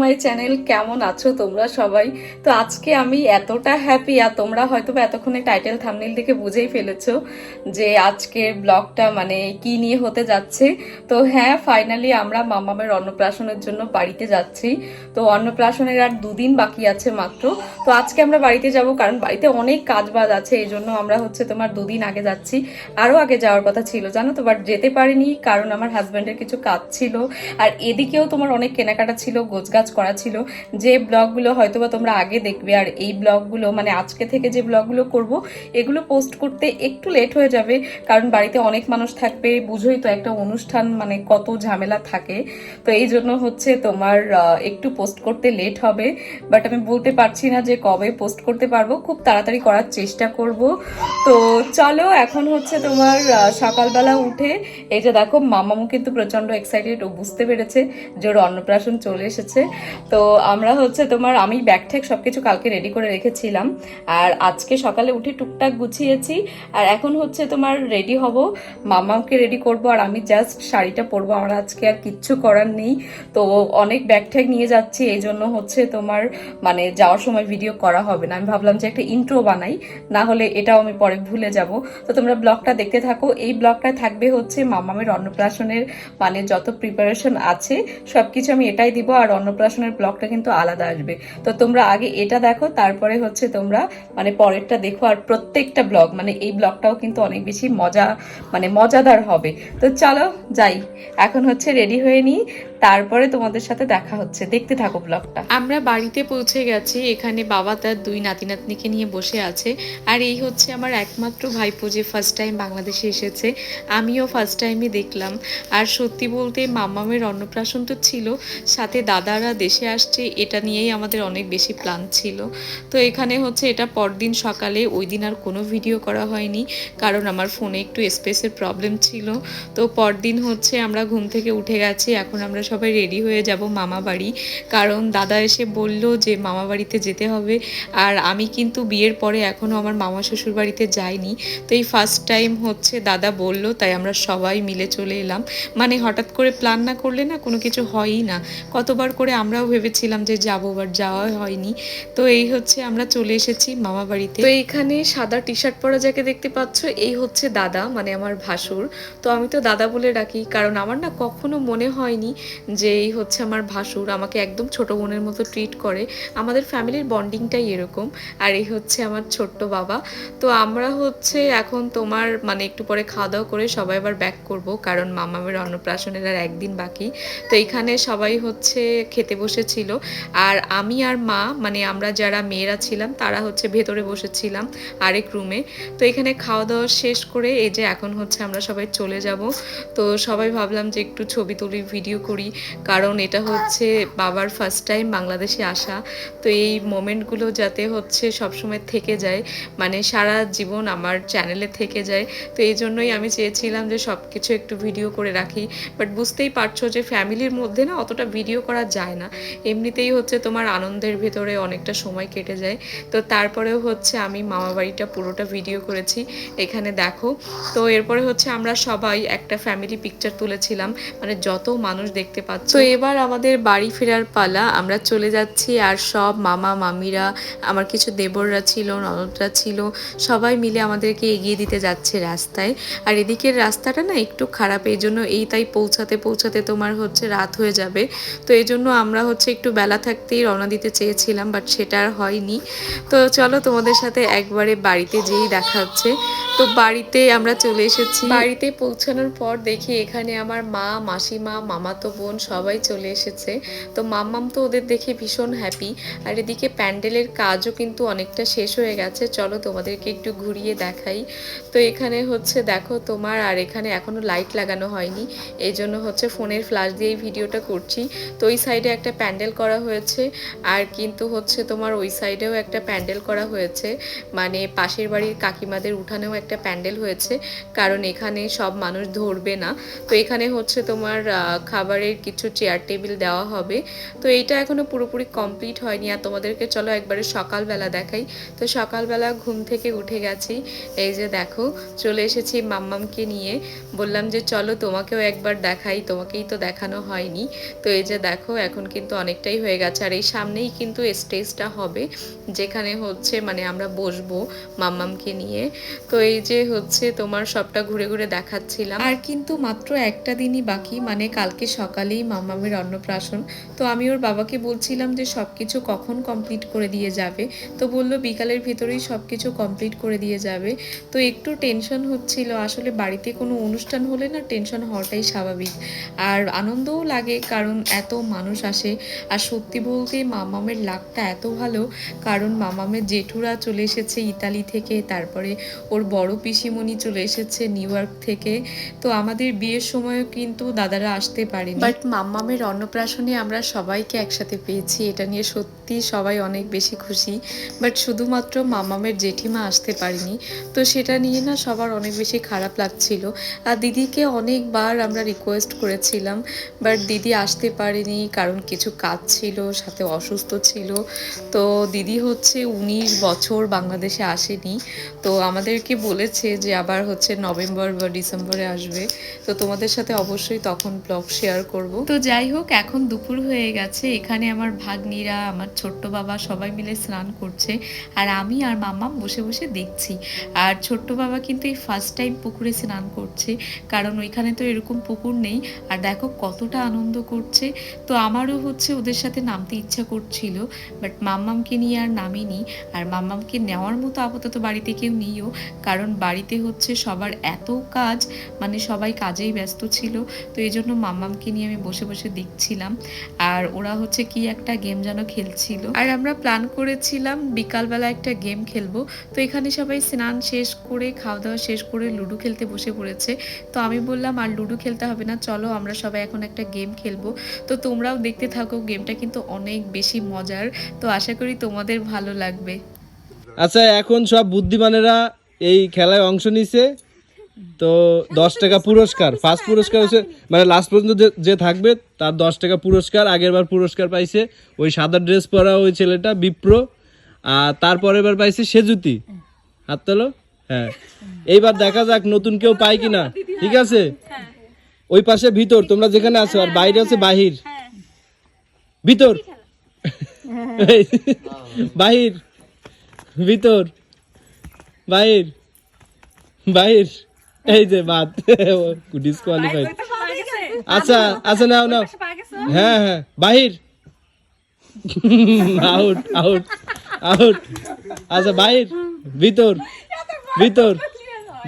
My channel কেমন আছো তোমরা সবাই? তো আজকে আমি এতটা হ্যাপি আর তোমরা হয়তো বা এতক্ষণে টাইটেল থামনেল দেখে বুঝেই ফেলেছো যে আজকের ব্লগটা মানে কি নিয়ে হতে যাচ্ছে। তো হ্যাঁ ফাইনালি আমরা মামামের অন্নপ্রাশনের জন্য বাড়িতে যাচ্ছি। তো অন্নপ্রাশনের আর দুদিন বাকি আছে মাত্র। তো আজকে আমরা বাড়িতে যাব, কারণ বাড়িতে অনেক কাজ বাজ আছে, এই জন্য আমরা হচ্ছে তোমার দুদিন আগে যাচ্ছি। আরও আগে যাওয়ার কথা ছিল, জানো তো বাট যেতে পারিনি, কারণ আমার হাজব্যান্ডের কিছু কাজ ছিল। আর এদিকেও তোমার অনেক কেনাকাটা ছিল, গোছগাছ করা ছিল, যে ব্লগগুলো হয়তো বা তোমরা আগে দেখবে আর এই ব্লগগুলো মানে আজকে থেকে যে ব্লগগুলো করব, এগুলো পোস্ট করতে একটু লেট হয়ে যাবে, কারণ বাড়িতে অনেক মানুষ থাকবে, বুঝোই তো একটা অনুষ্ঠান মানে কত ঝামেলা থাকে। তো এই জন্য হচ্ছে তোমার একটু পোস্ট করতে লেট হবে বাট আমি বলতে পারছি না যে কবে পোস্ট করতে পারব, খুব তাড়াতাড়ি করার চেষ্টা করব। তো চলো, এখন হচ্ছে তোমার সকালবেলা উঠে, এই যে দেখো, মামামু কিন্তু প্রচণ্ড এক্সাইটেড ও বুঝতে পেরেছে যে ওর অন্নপ্রাশন চলে এসেছে। তো আমরা হচ্ছে তোমার, আমি ব্যাগ ঠ্যাগ সবকিছু কালকে রেডি করে রেখেছিলাম। আর আজকে সকালে উঠে টুকটাক গুছিয়েছি। আর এখন হচ্ছে তোমার রেডি হব। মামাকে রেডি করব আর আমি জাস্ট শাড়িটা পরবো। আমার আজকে আর কিচ্ছু করার নেই। তো অনেক ব্যাগ ঠ্যাগ নিয়ে যাচ্ছি। এই জন্য হচ্ছে তোমার মানে যাওয়ার সময় ভিডিও করা হবে না। আমি ভাবলাম যে একটা ইন্ট্রো বানাই। না হলে এটাও আমি পরে ভুলে যাব। তো তোমরা ব্লগটা দেখতে থাকো। এই ব্লগটায় থাকবে হচ্ছে মামামের অন্নপ্রাশনের মানে যত প্রিপারেশন আছে, সবকিছু আমি এটাই দিব। আর অন্নপ্রাশনের ব্লগটা কিন্তু আলাদা আসবে। তো তোমরা আগে এটা দেখো, তারপরে হচ্ছে তোমরা মানে পরেরটা দেখো আর প্রত্যেকটা ব্লগ মানে এই ব্লগটাও কিন্তু অনেক বেশি মজা মানে মজাদার হবে। তো চলো যাই, এখন হচ্ছে রেডি হয়ে নিই, তারপরে তোমাদের সাথে দেখা হচ্ছে। দেখতে থাকো ব্লগটা আমরা বাড়িতে পৌঁছে গেছি, এখানে বাবা তার দুই নাতি নাতনিকে নিয়ে বসে আছে। আর এই হচ্ছে আমার একমাত্র ভাইপো যে ফার্স্ট টাইম বাংলাদেশে এসেছে, আমিও ফার্স্ট টাইমই দেখলাম। আর সত্যি বলতে মামামের অন্নপ্রাশন তো ছিল, সাথে দাদারা দেশে আসছে, এটা নিয়েই আমাদের অনেক বেশি প্ল্যান ছিল। তো এখানে হচ্ছে এটা পরদিন সকালে, ওই দিন আর কোনো ভিডিও করা হয়নি, কারণ আমার ফোনে একটু স্পেসের প্রবলেম ছিল। তো পরদিন হচ্ছে আমরা ঘুম থেকে উঠে গেছি, এখন আমরা সবাই রেডি হয়ে যাব মামা বাড়ি। কারণ দাদা এসে বলল যে মামা বাড়িতে যেতে হবে, আর আমি কিন্তু বিয়ের পরে এখনও আমার মামা শ্বশুর বাড়িতে যাইনি। তো এই ফার্স্ট টাইম হচ্ছে দাদা বলল, তাই আমরা সবাই মিলে চলে এলাম। মানে হঠাৎ করে প্ল্যান না করলে না কোনো কিছু হয়ই না। কতবার করে আমরাও ভেবেছিলাম যে যাব বাট যাওয়া হয়নি। তো এই হচ্ছে আমরা চলে এসেছি মামা বাড়িতে। তো এইখানে সাদা টি শার্ট পরা যাকে দেখতে পাচ্ছ, এই হচ্ছে দাদা মানে আমার ভাসুর। তো আমি তো দাদা বলে ডাকি, কারণ আমার না কখনো মনে হয়নি যে এই হচ্ছে আমার ভাসুর। আমাকে একদম ছোট বোনের মতো ট্রিট করে। আমাদের ফ্যামিলির বন্ডিংটাই এরকম, আর এই হচ্ছে আমার ছোট্ট বাবা। তো আমরা হচ্ছে এখন তোমার মানে একটু পরে খাওয়া দাওয়া করে সবাই আবার ব্যাক করব, কারণ মামামের অন্নপ্রাশনের আর একদিন বাকি। তো এখানে সবাই হচ্ছে খেতে বসেছিল। আর আমি আর মা মানে আমরা যারা মেয়েরা ছিলাম, তারা হচ্ছে ভেতরে বসেছিলাম আরেক রুমে। তো এখানে খাওয়া দাওয়া শেষ করে এই যে এখন হচ্ছে আমরা সবাই চলে যাব। তো সবাই ভাবলাম যে একটু ছবি তুলি, ভিডিও করি, কারণ এটা হচ্ছে বাবার ফার্স্ট টাইম বাংলাদেশে আসা। তো এই মোমেন্টগুলো যাতে হচ্ছে সবসময় থেকে যায় মানে সারা জীবন আমার চ্যানেলে থেকে যায়। তো এই জন্যই আমি চেয়েছিলাম যে সব কিছু একটু ভিডিও করে রাখি। বাট বুঝতেই পারছ যে ফ্যামিলির মধ্যে না অতটা ভিডিও করা যায় না। এমনিতেই হচ্ছে তোমার আনন্দের ভেতরে অনেকটা সময় কেটে যায়। তো তারপরেও হচ্ছে আমি মামা বাড়িটা পুরোটা ভিডিও করেছি। এখানে দেখো। তো এরপরে হচ্ছে আমরা সবাই একটা ফ্যামিলি পিকচার তুলেছিলাম। মানে যত মানুষ দেখতে পাচ্ছ। তো এবার আমাদের বাড়ি ফেরার পালা। আমরা চলে যাচ্ছি আর সব মামা, মামিরা, আমার কিছু দেবররা ছিল, ননদরা ছিল, সবাই মিলে আমাদেরকে এগিয়ে দিতে যাচ্ছে রাস্তায়। আর এদিকের রাস্তাটা না একটু খারাপ, এই জন্য এই তাই পৌঁছাতে পৌঁছাতে তোমার হচ্ছে রাত হয়ে যাবে। তো এই জন্য আমরা হচ্ছে একটু বেলা থাকতেই রওনা দিতে চেয়েছিলাম বাট সেটা আর হয়নি। তো চলো তোমাদের সাথে একবারে বাড়িতে যেই দেখা হচ্ছে। তো বাড়িতে আমরা চলে এসেছি। বাড়িতে পৌঁছানোর পর দেখি এখানে আমার মা, মাসিমা, মামাতো বোন সবাই চলে এসেছে। তো মাম্মাম তো ওদের দেখে ভীষণ হ্যাপি আর এদিকে প্যান্ডেলের কাজও কিন্তু অনেকটা শেষ হয়ে গেছে। চলো তোমাদেরকে একটু ঘুরিয়ে দেখাই। তো এখানে হচ্ছে দেখো তোমার, আর এখানে এখনও লাইট লাগানো হয়নি। এই জন্য হচ্ছে ফোনের ফ্ল্যাশ দিয়েই ভিডিওটা করছি। তো ওই সাইডে একটা প্যান্ডেল করা হয়েছে আর কিন্তু হচ্ছে তোমার ওই সাইডেও একটা প্যান্ডেল করা হয়েছে। মানে পাশের বাড়ির কাকিমাদের উঠানেও একটা প্যান্ডেল হয়েছে। কারণ এখানে সব মানুষ ধরবে না। তো এখানে হচ্ছে তোমার খাবারের কিছু চেয়ার টেবিল দেওয়া হবে। তো এইটা এখনও পুরোপুরি কমপ্লিট হয়নি। আর তোমাদেরকে চলো একবারে সকালবেলা দেখাই। তো সকালবেলা ঘুম থেকে উঠে গেছি। এই যে দেখো, চলে এসেছি মাম্মামকে নিয়ে। বললাম যে, চলো তোমাকেও একবার দেখাই। তোমাকেই তো দেখানো হয়নি। তো এই যে দেখো, এখন এখন কিন্তু অনেকটাই হয়ে গেছে। আর এই সামনেই কিন্তু স্টেজটা হবে, যেখানে হচ্ছে মানে আমরা বসবো মাম্মামকে নিয়ে। তো এই যে হচ্ছে তোমার সবটা ঘুরে ঘুরে দেখাচ্ছিলাম। আর কিন্তু মাত্র একটা দিনই বাকি মানে কালকে সকালেই মাম্মামের অন্নপ্রাশন। তো আমি ওর বাবাকে বলছিলাম যে সব কিছু কখন কমপ্লিট করে দিয়ে যাবে। তো বলল বিকালের ভিতরেই সব কিছু কমপ্লিট করে দিয়ে যাবে। তো একটু টেনশন হচ্ছিল, আসলে বাড়িতে কোনো অনুষ্ঠান হলে না টেনশন হওয়াটাই স্বাভাবিক। আর আনন্দও লাগে, কারণ এত মানুষ আসে। আর সত্যি বলতে মামামের লাকটা এত ভালো, কারণ মামামের জেঠুরা চলে এসেছে ইতালি থেকে, তারপরে ওর বড় পিসিমণি চলে এসেছে নিউ ইয়র্ক থেকে। তো আমাদের বিয়ের সময়ও কিন্তু দাদারা আসতে পারেনি। বাট মাম্মামের অন্নপ্রাশনে আমরা সবাইকে একসাথে পেয়েছি, এটা নিয়ে সত্যি সবাই অনেক বেশি খুশি। বাট শুধুমাত্র মামামের জেঠিমা আসতে পারিনি। তো সেটা নিয়ে না সবার অনেক বেশি খারাপ লাগছিল। আর দিদিকে অনেকবার আমরা রিকোয়েস্ট করেছিলাম, বাট দিদি আসতে পারেনি, কারণ কিছু কাজ ছিল, সাথে অসুস্থ ছিল। তো দিদি হচ্ছে উনিশ বছর বাংলাদেশে আসেনি। তো আমাদেরকে বলেছে যে আবার হচ্ছে নভেম্বর বা ডিসেম্বরে আসবে। তো তোমাদের সাথে অবশ্যই তখন ব্লগ শেয়ার করব। তো যাই হোক, এখন দুপুর হয়ে গেছে। এখানে আমার ভাগ্নিরা, আমার ছোট্ট বাবা সবাই মিলে স্নান করছে। আর আমি আর মাম্মাম বসে বসে দেখছি। আর ছোট্ট বাবা কিন্তু এই ফার্স্ট টাইম পুকুরে স্নান করছে। কারণ ওইখানে তো এরকম পুকুর নেই। আর দেখো কতটা আনন্দ করছে। তো আমারও হচ্ছে ওদের সাথে নামতে ইচ্ছা করছিল বাট মাম্মামকে নিয়ে আর নামিনি। আর মাম্মামকে নেওয়ার মতো আপাতত বাড়িতে কেউ নেইও, কারণ বাড়িতে হচ্ছে সবার এত কাজ মানে সবাই কাজেই ব্যস্ত ছিল, তো এই জন্য মাম্মামকে নিয়ে আমি বসে বসে দেখছিলাম। আর ওরা হচ্ছে কি একটা গেম যেন খেলছিল। আর আমরা প্ল্যান করেছিলাম বিকালবেলা একটা গেম খেলব, তো এখানে সবাই স্নান শেষ করে খাওয়া দাওয়া শেষ করে লুডো খেলতে বসে পড়েছে। তো আমি বললাম, আর লুডো খেলতে হবে না, চলো আমরা সবাই এখন একটা গেম খেলব। তো তোমরাও দেখতে থাকো, গেমটা কিন্তু অনেক বেশি মজার। তো আশা করি তোমাদের ভালো লাগবে। আচ্ছা এখন সব বুদ্ধিমানেরা এই খেলায় অংশ নিছে তো দশ টাকা পুরস্কার, ফার্স্ট পুরস্কার হচ্ছে মানে লাস্ট পর্যন্ত যে- থাকবে, তার দশ টাকা পুরস্কার আগের বার পুরস্কার পাইছে। ওই সাদা ড্রেস পরা ওই ছেলেটা, বিপ্র, আর তারপরের বার পাইছে সেজুতি। হাত তোলো। হ্যাঁ। এইবার দেখা যাক নতুন কেউ পায় কিনা। ঠিক আছে? ওই পাশে ভিতর, তোমরা যেখানে আছো, আর বাইরে আছে বাহির। ভিতর। বাহির ভিতর বাহির বাহির। এই যে বাদ ডিসকোয়ালিফাইড আচ্ছা আচ্ছা নাও নাও। হ্যাঁ হ্যাঁ বাহির। আউট আউট আউট আচ্ছা বাহির ভিতর ভিতর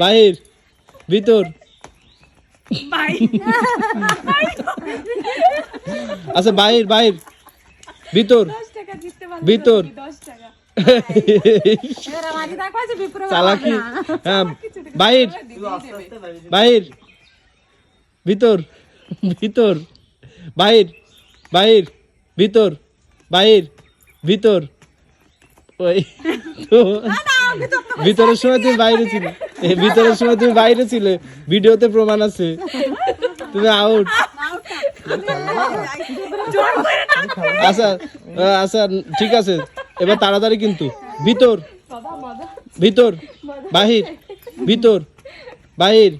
বাহির ভিতর। আচ্ছা বাইর বাইর ভিতর। ভিতর। চালাকি। হ্যাঁ বাহির। বাহির। ভিতর। ভিতর। বাহির। বাহির। ভিতর। বাহির। ভিতর। ওই ভিতরের সময় তুমি বাইরে ছিলে। ভিতরের সময় তুমি বাইরে ছিলে। ভিডিওতে প্রমাণ আছে। তুমি আউট আচ্ছা আচ্ছা ঠিক আছে। এবার তাড়াতাড়ি কিন্তু। ভিতর। ভিতর। বাহির। ভিতর। বাহির।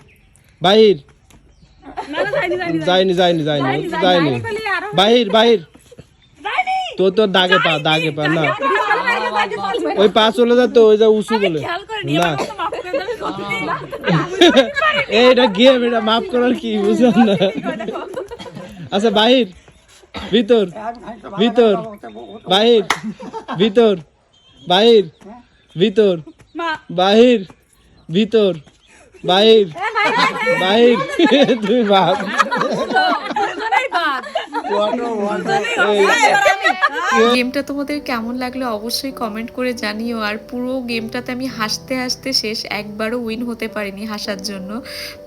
বাহির। যায়নি যায়নি যায়নি যায়নি বাহির বাহির। তো তোর দাগে পা দাগে পা না। ওই পা চলে যেত ওই যা উঁচু বলে। না। এইটা গেম এটা মাফ করার কি বুঝলাম না। আচ্ছা বাহির। ভিতর। ভিতর। বাহির। ভিতর। বাহির। ভিতর। বাহির। ভিতর। বাহির। বাহির তুমি বাপ গেমটা তোমাদের কেমন লাগল অবশ্যই কমেন্ট করে জানিও। আর পুরো গেমটাতে আমি হাসতে হাসতে শেষ একবারও উইন হতে পারিনি হাসার জন্য।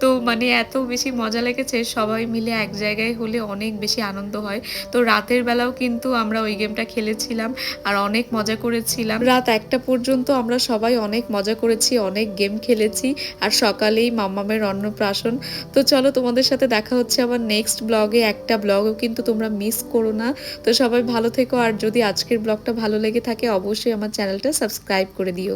তো মানে এত বেশি মজা লেগেছে, সবাই মিলে এক জায়গায় হলে অনেক বেশি আনন্দ হয়। তো রাতের বেলাও কিন্তু আমরা ওই গেমটা খেলেছিলাম আর অনেক মজা করেছিলাম। রাত একটা পর্যন্ত আমরা সবাই অনেক মজা করেছি, অনেক গেম খেলেছি আর সকালেই মাম্মামের অন্নপ্রাশন। তো চলো তোমাদের সাথে দেখা হচ্ছে আবার নেক্সট ব্লগে একটা ব্লগও কিন্তু তোমরা মিস করো না। তো সবাই ভালো থেকো। আর যদি আজকের ব্লগটা ভালো লেগে থাকে, অবশ্যই আমার চ্যানেলটা সাবস্ক্রাইব করে দিও।